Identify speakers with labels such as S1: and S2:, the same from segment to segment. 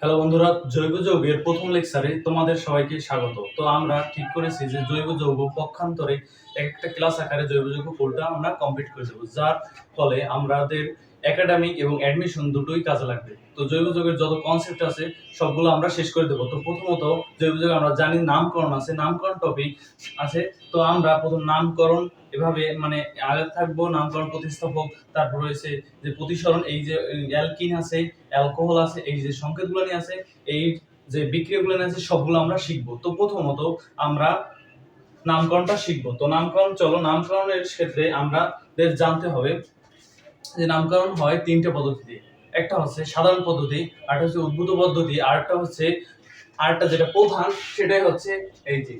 S1: Hello বন্ধুরা, জৈব যৌগের প্রথম লেকচারে তোমাদের সবাইকে স্বাগত। তো আমরা ঠিক করেছি যে জৈব যৌগ পক্ষান্তরে এক একটা ক্লাস আকারে জৈব যৌগ কোর্সটা আমরা কমপ্লিট করে দেবো, যার ফলে আমাদের একাডেমিক এবং অ্যাডমিশন দুটোই কাজে লাগবে। তো জৈব যৌগের যত কনসেপ্ট আছে, সবগুলো আমরা শেষ করে দেবো। তো প্রথমত জৈব যৌগ আমরা জানি নামকরণ আছে, নামকরণ টপিক আছে। তো আমরা প্রথম নামকরণ এভাবে মানে আগে থাকব, নামকরণ প্রতিস্থাপক, তারপর রয়েছে যে প্রতিসরণ, এই যে অ্যালকিন আছে, অ্যালকোহল আছে, এই যে সংকেতগুলো নিয়ে আছে, এই যে বিক্রিয়াগুলো নিয়ে আছে, সবগুলো আমরা শিখব। তো প্রথমত আমরা নামকরণটা শিখব। তো নামকরণ, চলো, নামকরণের ক্ষেত্রে আমাদের জানতে হবে যে নামকরণ হয় তিনটে পদ্ধতিতে। একটা হচ্ছে সাধারণ পদ্ধতি, আরেকটা হচ্ছে উদ্ভূত পদ্ধতি, আরেকটা হচ্ছে, আরেকটা যেটা প্রধান সেটাই হচ্ছে এই যে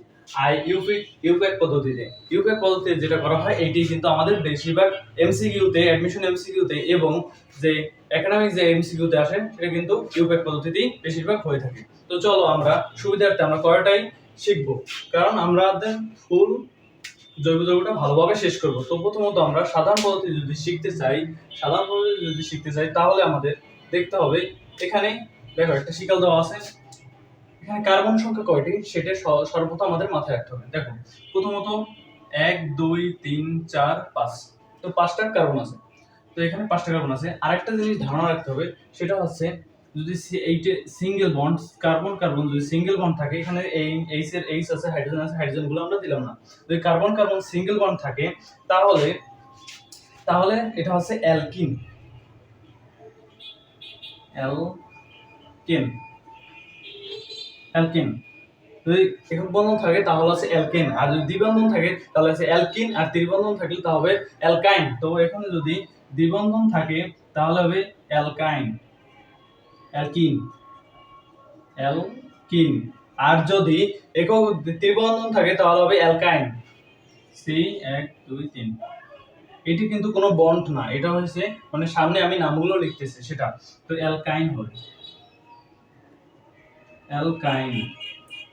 S1: আই ইউপিক ইউপ্যাক পদ্ধতিতে। ইউপ্যাক পদ্ধতিতে যেটা করা হয়, এইটি কিন্তু আমাদের বেশিরভাগ এমসিকিউতে অ্যাডমিশন এমসিকিউতে এবং যে একাডেমিক যে এমসিকিউতে আসে, সেটা কিন্তু ইউপ্যাক পদ্ধতিতেই বেশিরভাগ হয়ে থাকে। তো চলো আমরা সুবিধার্থে আমরা কয়টাই শিখব? কারণ আমরা ফুল জৈব যৌগটা ভালোভাবে শেষ করব। তো প্রথমত আমরা সাধারণ পদ্ধতি যদি শিখতে চাই, সাধারণ পদ্ধতি যদি শিখতে চাই, তাহলে আমাদের দেখতে হবে এখানে দেখো একটা শিকাল দেওয়া আছে। এখানে কার্বন সংখ্যা কয়টি? সেটা সর্বপ্রথম আমাদের মাথায় রাখতে হবে। দেখো, প্রথমত এক, দুই, তিন, চার, পাঁচ। তো পাঁচটা কার্বন আছে। তো এখানে পাঁচটা কার্বন আছে। আরেকটা জিনিস ধারণা রাখতে হবে, সেটা হচ্ছে যদি এইটে সিঙ্গেল বন্ড কার্বন কার্বন যদি সিঙ্গেল বন্ড থাকে, এখানে এই এইচ এর এইচ আছে হাইড্রোজেন আছে হাইড্রোজেনগুলো আমরা দিলাম না। যদি কার্বন কার্বন সিঙ্গেল বন্ড থাকে, তাহলে তাহলে এটা হচ্ছে অ্যালকিন অ্যালকিন অ্যালকিন যদি একক বন্ধন থাকে, তাহলে আছে অ্যালকেন আর যদি দ্বিবন্ধন থাকে, তাহলে আছে অ্যালকিন আর ত্রিবন্ধন থাকলে তা হবে অ্যালকাইন তো এখানে যদি দ্বিবন্ধন থাকে, তাহলে হবে অ্যালকাইন অ্যালকিন অ্যালকিন আর যদি একক ত্রিবন্ধন থাকে, তাহলে হবে অ্যালকাইন। সি এক, দুই, তিন। এটি কিন্তু কোনো বন্ড না। এটা হচ্ছে মানে সামনে আমি নামগুলো লিখতেছি, সেটা। তো অ্যালকাইন হবে। অ্যালকাইন।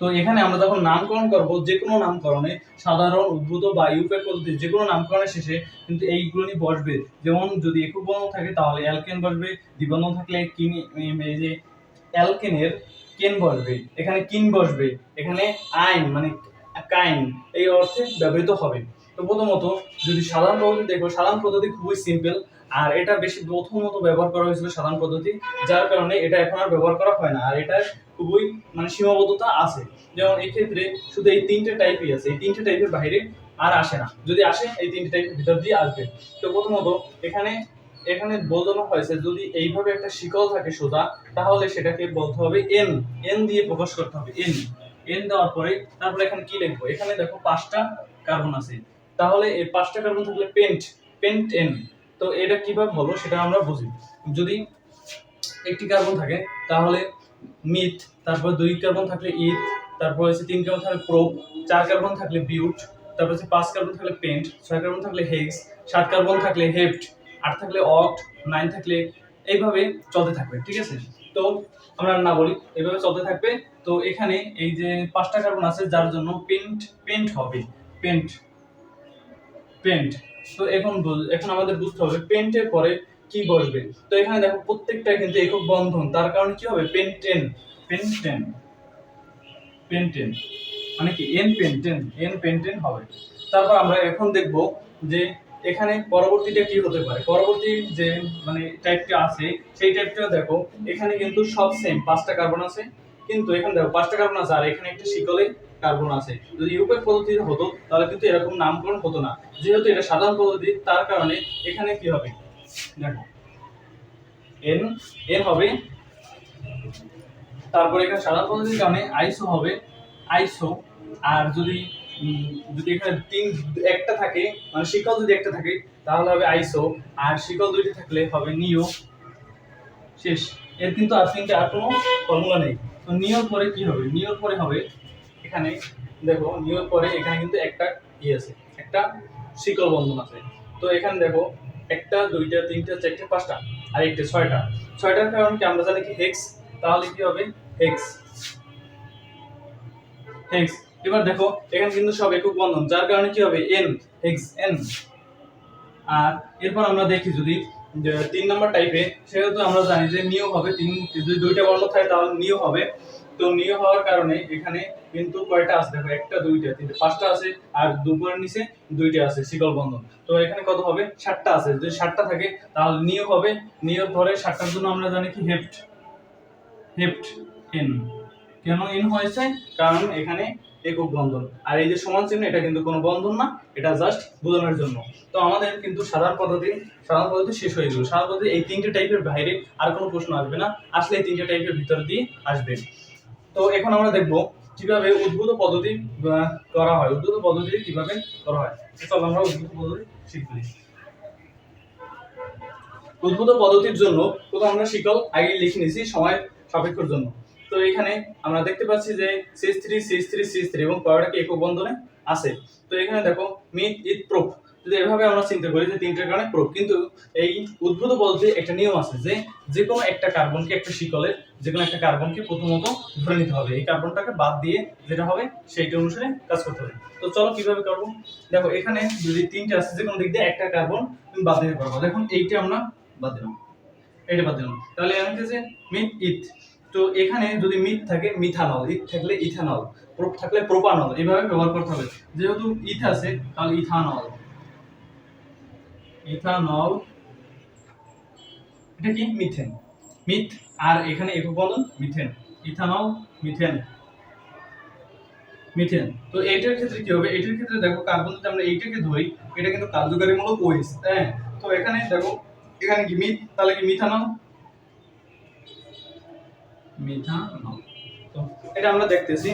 S1: তো এখানে আমরা যখন নামকরণ করব যে কোনো নামকরণে সাধারণ, উদ্ভূত বা ইউপেক পদ্ধতি যে কোনো নামকরণের শেষে কিন্তু এইগুলো নিয়ে বসবে। যেমন যদি একক বন্ধন থাকে তাহলে অ্যালকেন বসবে দ্বিবন্ধন থাকলে কিন এই যে অ্যালকেনের কেন বসবে, এখানে কিন বসবে, এখানে আইন মানে কাইন, এই অর্থে ব্যবহৃত হবে। তো প্রথমত, যদি সাধারণ পদ্ধতি দেখো, সাধারণ পদ্ধতি খুবই সিম্পল আর এটা বেশি প্রথমত ব্যবহার করা হয়েছিল সাধারণ পদ্ধতি, যার কারণে এটা এখন আর ব্যবহার করা হয় না, আর এটা খুবই মানে সীমাবদ্ধতা আছে। যেমন এই ক্ষেত্রে শুধু এই তিনটে টাইপই আছে, এই তিনটে টাইপের বাইরে আর আসে না। যদি আসে, এই তিনটে টাইপের ভিতর দিয়ে আসবে। তো প্রথমত, এখানে এখানে বোঝানো হয়েছে যদি এইভাবে একটা শিকল থাকে সোজা, তাহলে সেটাকে বলতে হবে এন এন দিয়ে প্রকাশ করতে হবে এন এন দেওয়ার পরে, তারপরে এখানে কি লিখব? এখানে দেখো পাঁচটা কার্বন আছে। তাহলে এই পাঁচটা কার্বন থাকলে পেন্ট পেন্ট এন তো এটা কীভাবে হলো সেটা আমরা বুঝি। যদি একটি কার্বন থাকে, তাহলে মিথ তারপর দুই কার্বন থাকলে ইথ তারপর হচ্ছে তিন কার্বন থাকলে প্রোপ চার কার্বন থাকলে বিউট তারপর হচ্ছে পাঁচ কার্বন থাকলে পেন্ট ছয় কার্বন থাকলে হেক্স সাত কার্বন থাকলে হেপ্ট আট থাকলে অক্ট নাইন থাকলে এইভাবে চলতে থাকবে, ঠিক আছে? তো আমরা না বলি, এইভাবে চলতে থাকবে। তো এখানে এই যে পাঁচটা কার্বন আছে, যার জন্য পেন্ট পেন্ট হবে পেন্ট পেন্ট। তো এখন এখন আমাদের বুঝতে হবে পেন্টের পরে কি বসবে। তো এখানে দেখো প্রত্যেকটা কিন্তু একক বন্ধন, তার কারণে কি হবে? Pentane pentane pentane. মানে কি? এন পেন্টেন এন পেন্টেন হবে। তারপর আমরা এখন দেখব যে এখানে পরবর্তীটা কি হতে পারে? পরবর্তী যে মানে টাইপটা আছে, সেই টাইপটা দেখো, এখানে কিন্তু সব সেম পাঁচটা কার্বন আছে কিন্তু এখানে দেখো, পাঁচটা কার্বন আছে, আর এখানে একটা শিকলে কার্বন আছে। যদি ইউপেক পদ্ধতিতে হতো, তাহলে কিন্তু এরকম নামকরণ হতো না। যেহেতু এটা সাধারণ পদ্ধতি, তার কারণে এখানে কি হবে? দেখো এন এন হবে, তারপরে এখানে সাধারণ পদ্ধতির কারণে আইসো হবে আইসো আর যদি যদি এখানে তিন, একটা থাকে মানে শিকল যদি একটা থাকে, তাহলে হবে আইসো আর শিকল দুইটি থাকলে হবে নিও। শেষ। এর কিন্তু আর তিনটে আর কোনো ফর্মুলা নেই। তো নিয়োর পরে কি হবে? নিয়োর পরে হবে এখানে, দেখো নিয়োর পরে এখানে কিন্তু একটা ই আছে, একটা শিকল বন্ধন আছে। তো এখানে দেখো, একটা, দুইটা, তিনটা, চারটে, পাঁচটা, আর একটা, ছয়টা। ছয়টার কারণ কি? আমরা জানি কি হেক্স তাহলে কি হবে? হেক্স হেক্স এবার দেখো, এখানে কিন্তু সব একক বন্ধন। যার কারণে কি হবে? এন হেক্স এন আর এরপর আমরা দেখি যদি তিন নম্বর টাইপে সেহেতু আমরা জানি যে নিয়োগ হবে। তিন, যদি দুইটা বর্ণ থাকে তাহলে নিয়োগ হবে। তো নিয়োগ হওয়ার কারণে এখানে কিন্তু কয়টা আছে? দেখো, একটা, দুইটা, তিনটা, পাঁচটা আছে আর দুপুরের নিচে দুইটা আছে, শিকল বন্ধন। তো এখানে কত হবে? ষাটটা আছে। যদি ষাটটা থাকে, তাহলে নিয়োগ হবে। নিয়োগ ধরে ষাটটার জন্য আমরা জানি কি? হেফট। হেফট, এন। কেন এন হয়েছে? কারণ এখানে একক বন্ধন। আর এই যে সমান চিহ্ন, এটা কিন্তু কোনো বন্ধন না, এটা জাস্ট বোঝানোর জন্য। তো আমাদের কিন্তু সাধারণ পদ্ধতি সাধারণ পদ্ধতি শেষ হয়ে গেল। সাধারণ পদ্ধতি, এই তিনটে টাইপের বাইরে আর কোনো প্রশ্ন আসবে না। আসলে এই তিনটে টাইপের ভিতর দিয়ে আসবে। তো এখন আমরা দেখব কীভাবে উদ্ভূত পদ্ধতি করা হয়। উদ্ভূত পদ্ধতি কীভাবে করা হয়? চলো আমরা উদ্ভূত পদ্ধতি শিখবি। উদ্ভূত পদ্ধতির জন্য প্রথম আমরা শিকল আগে লিখে নিয়েছি সময় সাপেক্ষর জন্য। তো এখানে আমরা দেখতে পাচ্ছি যে CS three CS three CS three এবং কয়টা কি একক বন্ধনে আছে তো এখানে দেখো মিট ইট প্রুফ যদি এভাবে আমরা চিন্তা করি যে তিনটার কারণে প্রুফ কিন্তু এই উদ্ভূত পদ্ধতির একটা নিয়ম আছে যে যে কোনো একটা কার্বনকে একটা শিকলে যে কোনো একটা কার্বনকে প্রথমত ধরে নিতে হবে। এই কার্বনটাকে বাদ দিয়ে যেটা হবে সেইটা অনুসারে কাজ করতে হবে। তো চলো কীভাবে করব? দেখো, এখানে যদি তিনটা আছে যে কোনো দিক দিয়ে একটা কার্বন তুমি বাদ দিতে পারব। দেখুন, এইটা আমরা বাদ দিলাম। এটা বাদ দিলাম। তাহলে আমি যে মিথ ইথ তো এখানে যদি মিথ থাকে, মিথানল। ইথ থাকলে ইথানল প্রোপ থাকলে প্রোপানল, এইভাবে ব্যবহার করতে হবে। যেহেতু ইথ আছে, তাহলে ইথানল। ইথানল, এটা কি? মিথেন। মিথ, আর এখানে একক বন্ধন মিথেন। Ethanol, methane. মিথেন। তো এইটার ক্ষেত্রে কি হবে? এইটার ক্ষেত্রে দেখো কার্বন যদি আমরা এইটাকে ধরি, এটা কিন্তু কার্যকারীমূলক ওয়েস হ্যাঁ? তো এখানে দেখো, এখানে কি মিথ, তাহলে কি মিথানল? মিথানল তো এটা আমরা দেখতেছি।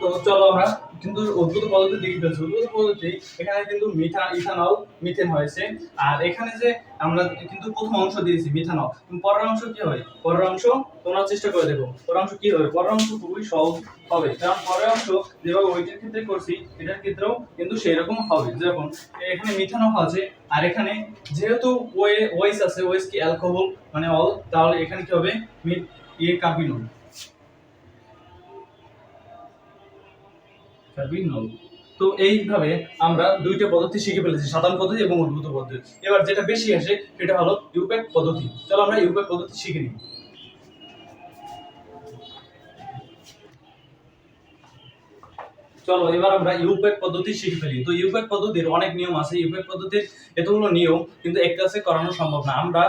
S1: তো চলো আমরা কিন্তু উদ্ভূত পদ্ধতি দেখে ফেলছি। উদ্ভূত পদ্ধতি, এখানে কিন্তু মিথা ইথানল, মিথেন হয়েছে। আর এখানে যে আমরা কিন্তু প্রথম অংশ দিয়েছি, মিথানল। পরের অংশ কি হয় পরের অংশ তোমরা চেষ্টা করে দেখো। পরের অংশ কি হবে? পরের অংশ খুবই সহজ হবে। কারণ পরের অংশ যেভাবে ওইটার ক্ষেত্রে করছি, এটার ক্ষেত্রেও কিন্তু সেই রকম হবে। যেরকম এখানে মিথানল আছে, আর এখানে যেহেতু ওয়ে ওয়েস আছে, ওয়েস কি অ্যালকোহল মানে অল, তাহলে এখানে কি হবে? মিথ ইয়ে কার্বিনল তো এইভাবে আমরা দুইটা পদ্ধতি শিখে ফেলেছি, সাধারণ পদ্ধতি এবং উদ্ভূত পদ্ধতি। এবার যেটা বেশি আসে, সেটা হলো ইউপ্যাক পদ্ধতি। চলো আমরা ইউপ্যাক পদ্ধতি শিখে নিই। চলো, এবার আমরা ইউপ্যাক পদ্ধতি শিখে ফেলি। তো ইউপ্যাক পদ্ধতির অনেক নিয়ম আছে। ইউপ্যাক পদ্ধতির এতগুলো নিয়ম কিন্তু এক ক্লাসে করানো সম্ভব না। আমরা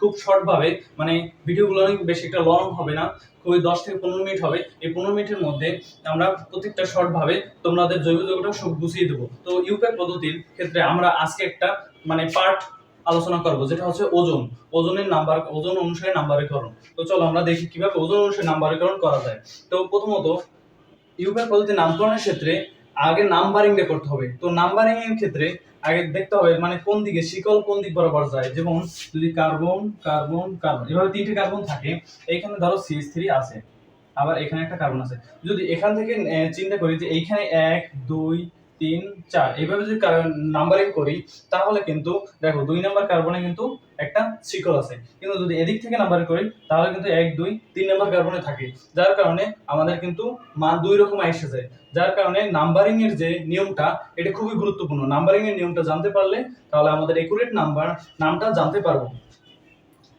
S1: খুব শর্টভাবে মানে ভিডিওগুলো অনেক বেশি একটা লং হবে না, খুবই দশ থেকে পনেরো মিনিট হবে। এই পনেরো মিনিটের মধ্যে আমরা প্রত্যেকটা শর্টভাবে তোমাদের জৈব যৌগটা সব গুছিয়ে দেবো। তো ইউপ্যাক পদ্ধতির ক্ষেত্রে আমরা আজকে একটা মানে পার্ট আলোচনা করব, যেটা হচ্ছে ওজন। ওজনের নাম্বার, ওজন অনুসারে নাম্বারীকরণ তো চলো আমরা দেখি কীভাবে ওজন অনুসারে নাম্বারীকরণ করা যায়। তো প্রথমত ইউপের পদ্ধতি নামকরণের ক্ষেত্রে আগে নাম্বারিংটা করতে হবে। তো নাম্বারিং এর ক্ষেত্রে আগে দেখতে হবে মানে কোন দিকে শিকল কোন দিক বরাবর যায়। যেমন যদি কার্বন কার্বন কার্বন এভাবে তিনটে কার্বন থাকে, এইখানে ধরো সিএস থ্রি আছে, আবার এখানে একটা কার্বন আছে। যদি এখান থেকে চিন্তা করি যে এইখানে এক, দুই তিন, চার। এইভাবে যদি নাম্বারিং করি, তাহলে কিন্তু, দেখো, দুই নাম্বার কার্বনে কিন্তু একটা শিকল আছে। কিন্তু যদি এদিক থেকে নাম্বারিং করি, তাহলে কিন্তু এক, দুই, তিন নাম্বার কার্বনে থাকে। যার কারণে আমাদের কিন্তু মান দুই রকম এসে যায়। যার কারণে নাম্বারিং এর যে নিয়মটা, এটা খুবই গুরুত্বপূর্ণ। নাম্বারিং এর নিয়মটা জানতে পারলে, তাহলে আমাদের একুরেট নাম্বার নামটা জানতে পারব।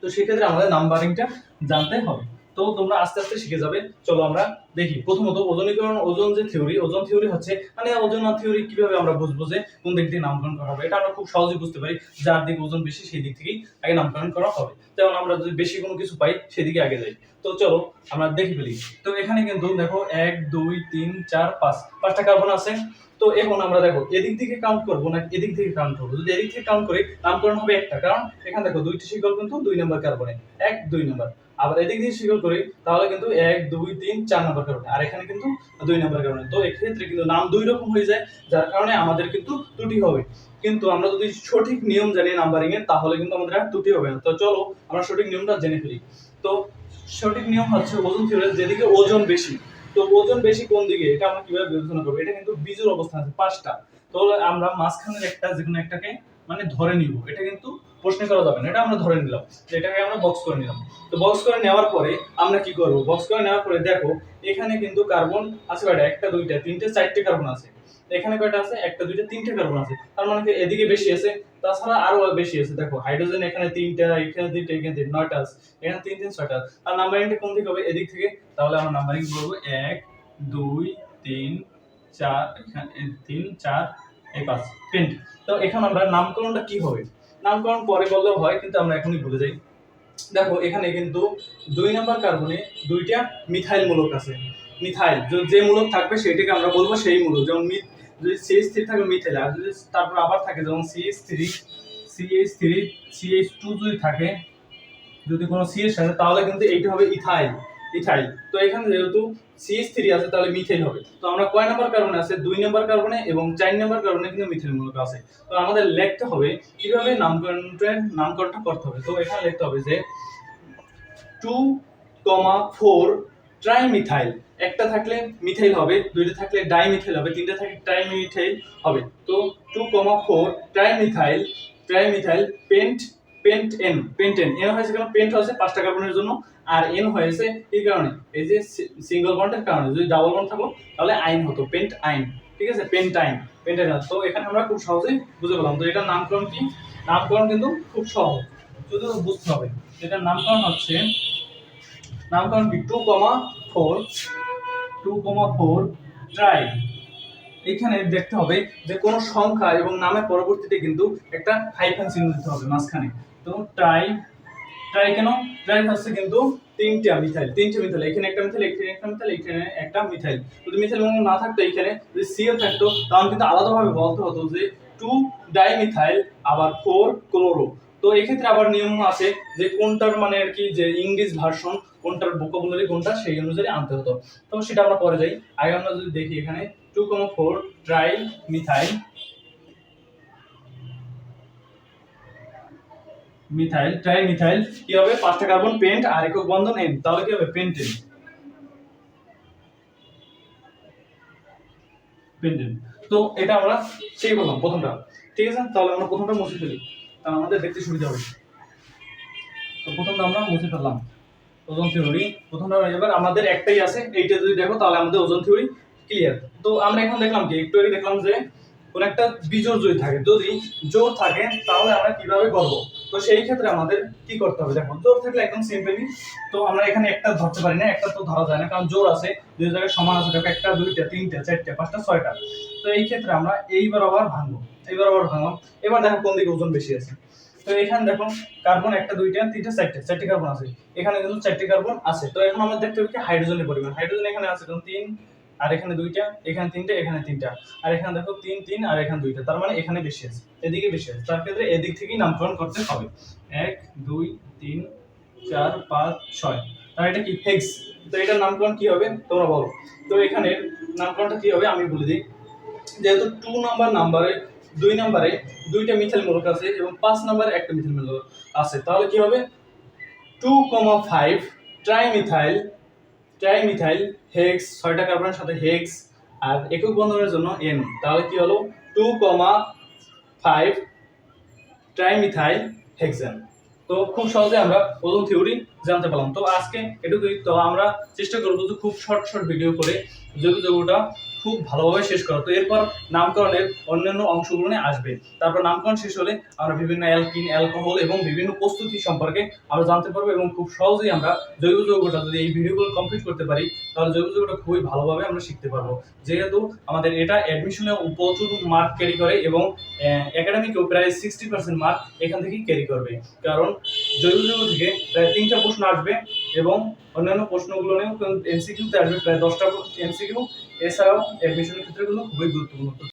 S1: তো সেক্ষেত্রে আমাদের নাম্বারিংটা জানতে হবে। তো তোমরা আস্তে আস্তে শিখে যাবে। চলো আমরা দেখি। প্রথমত ওজনীকরণ, ওজন যে থিওরি ওজন থিওরি হচ্ছে মানে ওজন থিওরি কীভাবে আমরা বুঝব যে কোন দিক থেকে নামকরণ করা হবে? এটা আমরা খুব সহজেই বুঝতে পারি যার দিক ওজন বেশি, সেই দিক থেকেই আগে নামকরণ করা হবে। যেমন আমরা যদি বেশি কোনো কিছু পাই, সেদিকে আগে যাই। তো চলো আমরা দেখি ফেলি। তো এখানে কিন্তু দেখো এক, দুই, তিন, চার, পাঁচ, পাঁচটা কার্বন আছে। তো এখন আমরা দেখো, এদিক থেকে কাউন্ট করব না এদিক থেকে কাউন্ট করব? যদি এদিক থেকে কাউন্ট করি, নামকরণ হবে একটা। কারণ এখানে দেখো দুইটি শিকল কিন্তু দুই নম্বর কার্বনে এক, দুই নম্বর আবার এদিক দিয়ে শিকল করি, তাহলে কিন্তু এক, দুই, তিন, চার নম্বর কারণে। আর এখানে কিন্তু দুই নম্বর কারণে। তো এক্ষেত্রে কিন্তু নাম দুই রকম হয়ে যায়, যার কারণে আমাদের কিন্তু ত্রুটি হবে। কিন্তু আমরা যদি সঠিক নিয়ম জানি নাম্বারিং এর তাহলে কিন্তু আমাদের আর ত্রুটি হবে না। তো চলো, আমরা সঠিক নিয়মটা জেনে ফেলি। তো সঠিক নিয়ম হচ্ছে ওজন থিওরি যেদিকে ওজন বেশি। তো ওজন বেশি কোন দিকে? এটা আমরা কীভাবে বিবেচনা করব? এটা কিন্তু বীজের অবস্থান আছে পাঁচটা। তো আমরা মাঝখানের একটা যে কোনো একটাকে মানে ধরে নিব। এটা কিন্তু প্রশ্ন করা যাবে না। এটা আমরা ধরে নিলাম। তো এটাকে আমরা বক্স করে নিলাম। তো বক্স করে নেওয়ার পরে আমরা কি করব? বক্স করে নেওয়ার পরে দেখো, এখানে কিন্তু কার্বন আছে কয়টা? একটা, দুইটা, তিনটে, চারটে কার্বন আছে। এখানে কয়টা আছে? একটা, দুইটা, তিনটে কার্বন আছে। তার মানে এদিকে বেশি আছে? তাছাড়া আরও বেশি আছে। দেখো হাইড্রোজেন এখানে তিনটা এখানে তিনটা এখানে তিনটা, নয়টা আছে। এখানে তিন তিন, ছয়টা। আর নাম্বারিংটা কোন দিকে হবে? এদিক থেকে। তাহলে আমরা নাম্বারিং করব এক, দুই, তিন, চার, এখানে তিন, চার এই পাঁচ। পেন্ট তো এখানে আমরা নামকরণটা কি হবে? নামকরণ পরে বললেও হয়, কিন্তু আমরা এখনই ভুলে যাই। দেখো, এখানে কিন্তু দুই নাম্বার কার্বনে দুইটা মিথাইল মূলক আছে। মিথাইল, যে- মূলক থাকবে সেটাকে আমরা বলব সেই মূলক। যেমন মি- যদি সিএইচ থ্রি থাকে মিথাইল, আর যদি তারপর আবার থাকে যেমন CH three CH three CH two যদি থাকে, যদি কোনো সি সিএস থাকে, তাহলে কিন্তু এইটা হবে ইথাইল। ইথাইল তো এখানে যেহেতু সিএস থ্রি আছে, তাহলে মিথাইল হবে। তো আমরা কয় নাম্বার কার্বনে আছে? দুই নাম্বার কার্বনে এবং চার নাম্বার কার্বনে কিন্তু মিথাইল মূলক আছে। তো আমাদের লিখতে হবে কীভাবে নামকরণের নামকরণটা করতে হবে। তো এখানে লিখতে হবে যে টু কমা ফোর ট্রাইমিথাইল একটা থাকলে মিথাইল হবে, দুইটা থাকলে ডাইমিথাইল হবে, তিনটা থাকলে ট্রাইমিথাইল হবে। তো two comma four trimethyl trimethyl pent pentane pentane N হয়েছে কেন? পেন্ট হয়েছে পাঁচটা কার্বনের জন্য, আর এন হয়েছে এই কারণে? এই যে সিঙ্গেল বন্ডের কারণে। যদি ডাবল বন্ড থাকো, তাহলে আইন হতো পেন্ট আইন। ঠিক আছে? পেন্টাইন পেন্টাইন তো এখানে আমরা খুব সহজেই বুঝে পেলাম। তো এটার নামকরণ কি? নামকরণ কিন্তু খুব সহজ। শুধু বুঝতে হবে। এটার নামকরণ হচ্ছে, নামকরণ কি? Two comma four two comma four tri এখানে দেখতে হবে যে কোনো সংখ্যা এবং নামের পরবর্তীতে কিন্তু একটা হাইফেন চিহ্ন দিতে হবে মাঝখানে। তো ট্রাই ট্রাই কেন? ট্রাই হচ্ছে কিন্তু তিনটা মিথাইল তিনটে মিথাইল এখানে একটা মিথাইল এখানে একটা মিথাইল এখানে একটা মিথাইল যদি মিথাইল না থাকতো এখানে, যদি সিও থাকতো, তাহলে কিন্তু আলাদাভাবে বলতে হতো যে টু ডাইমিথাইল আবার ফোর ক্লোরো তো এক্ষেত্রে আবার নিয়ম আছে যে কোনটার মানে আর কি, যে ইংলিশ ভার্সন কোনটার ভোকাবুলারি কোনটা, সেই অনুযায়ী আনতে হতো। তো সেটা আমরা পরে যাই। আগে আমরা যদি দেখি এখানে two comma four tri methyl methyl tri methyl কি হবে? পাঁচটা কার্বন পেন্ট আর একক বন্ধন এন তাহলে কি হবে? পেন্টেন পেন্টেন তো এটা আমরা সেই বললাম প্রথমটা। ঠিক আছে? তাহলে আমরা প্রথমটা মুছে ফেলি। তাহলে আমাদের দেখতে সুবিধা হবে। তো প্রথমটা আমরা মুছে ফেললাম। ওজন থিওরি প্রথমটা এবার আমাদের একটাই আছে। এইটা যদি দেখো, তাহলে আমাদের ওজন থিওরি ক্লিয়ার তো আমরা এখন দেখলাম কি, একটু আগে দেখলাম যে কোন একটা বিজোড় যদি থাকে, যদি জোর থাকে, তাহলে আমরা কীভাবে করব তো সেই ক্ষেত্রে আমাদের কি করতে হবে? দেখো জোর থাকলে একদম সিম্পলি তো আমরা এখানে একটা ধরতে পারি না, একটা তো ধরা যায় না, কারণ জোর আছে দুই জায়গায় সমান আছে, দেখো একটা, দুইটা, তিনটা, চারটা, পাঁচটা, ছয়টা। তো এই ক্ষেত্রে আমরা এইবার আবার ভাঙবো, এইবার আবার ভাঙলাম এবার দেখো কোন দিকে ওজন বেশি আছে। তো এখানে দেখো কার্বন একটা, দুইটা, তিনটা, চারটে চারটে কার্বন আছে। এখানে কিন্তু চারটে কার্বন আছে। তো এখন আমরা দেখতে কি হাইড্রোজেনের পরিমাণ। হাইড্রোজেন এখানে আছে তিন আর এখানে দুইটা, এখানে তিনটা এখানে তিনটা। আর এখানে দেখো তিন তিন, আর এখানে দুইটা। তার মানে এখানে বেশি আছে, এদিকে বেশি আছে। তার ক্ষেত্রে এদিক থেকেই নামকরণ করতে হবে। এক, দুই, তিন, চার, পাঁচ, ছয়। আর এটা কি? হেক্স তো এটার নামকরণ কি হবে? তোমরা বলো। তো এখানে নামকরণটা কি হবে? আমি বলে দিই। যেহেতু টু নাম্বার নাম্বারে দুই নাম্বারে দুইটা মিথাইল মূলক আছে এবং পাঁচ নাম্বারে একটা মিথাইল মূলক আছে। তাহলে কি হবে? Two comma five trimethyl trimethyl hex ছয়টা কার্বনের সাথে হেক্স আর একক বন্ধনের জন্য এন তাহলে কি হলো? Two comma five trimethyl hexane তো খুব সহজে আমরা প্রথম থিওরি জানতে পারলাম। তো আজকে এটুকুই। তো আমরা চেষ্টা করব খুব শর্ট শর্ট ভিডিও করে যৌগটা খুব ভালোভাবে শেষ করা। তো এরপর নামকরণের অন্যান্য অংশগুলো নিয়ে আসবে। তারপর নামকরণ শেষ হলে আমরা বিভিন্ন অ্যালকিন, অ্যালকোহল এবং বিভিন্ন প্রস্তুতি সম্পর্কে আমরা জানতে পারব এবং খুব সহজেই আমরা জৈব যৌগটা যদি এই ভিডিওগুলো কমপ্লিট করতে পারি, তাহলে জৈব যৌগটা খুবই ভালোভাবে আমরা শিখতে পারব। যেহেতু আমাদের এটা অ্যাডমিশনে প্রচুর মার্ক ক্যারি করে এবং একাডেমিকেও প্রায় সিক্সটি পার্সেন্ট মার্ক এখান থেকেই ক্যারি করবে। কারণ জৈব যৌগ থেকে প্রায় তিনটা প্রশ্ন আসবে এবং অন্যান্য প্রশ্নগুলো নিয়েও এমসিকিউতে আসবে, প্রায় দশটা এমসিকিউ এছাড়াও অ্যাডমিশনের ক্ষেত্রে কিন্তু খুবই গুরুত্বপূর্ণ।